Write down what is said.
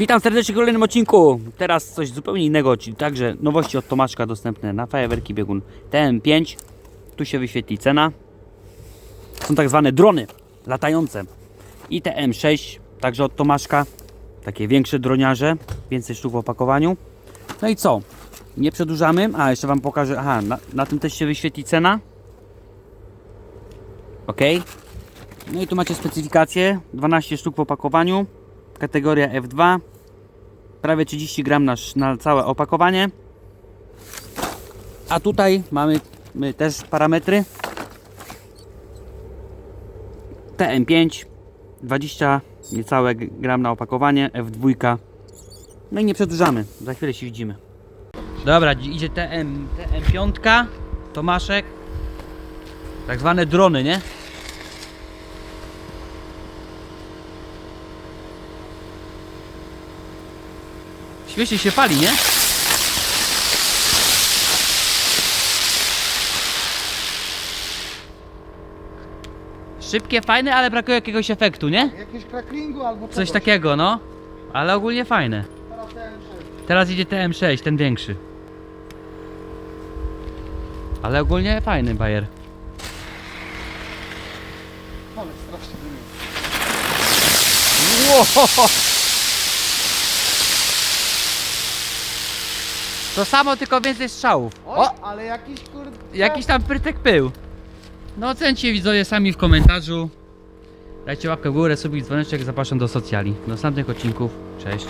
Witam serdecznie w kolejnym odcinku. Teraz coś zupełnie innego, czyli także nowości od Tomaszka dostępne na fajerwerki biegun TM5. Tu się wyświetli cena. Są tak zwane drony latające. I TM6, także od Tomaszka. Takie większe droniarze, więcej sztuk w opakowaniu. No i co? Nie przedłużamy. A, jeszcze Wam pokażę. Aha, na, na tym też się wyświetli cena. Ok. No i tu macie specyfikację. 12 sztuk w opakowaniu. Kategoria F2. Prawie 30 gram na, na całe opakowanie. A tutaj mamy my też parametry. TM5 20 niecałe gram na opakowanie, F2. No i nie przedłużamy, za chwilę się widzimy. Dobra, dzi- idzie TM, TM5, Tomaszek. Tak zwane drony, nie? Śmiesznie się pali, nie? Szybkie, fajne, ale brakuje jakiegoś efektu, nie? Jakiegoś cracklingu albo Coś czegoś. takiego, no. Ale ogólnie fajne. Teraz. Teraz idzie TM6, ten większy. Ale ogólnie fajny bajer. Ale strasznie dymi. To samo, tylko więcej strzałów. Oj, O! ale jakiś kurde... Jakiś tam prytek pył. No ocencie widzowie sami w komentarzu. Dajcie łapkę w górę, subik, dzwoneczek, zapraszam do socjali. Do następnych odcinków. Cześć.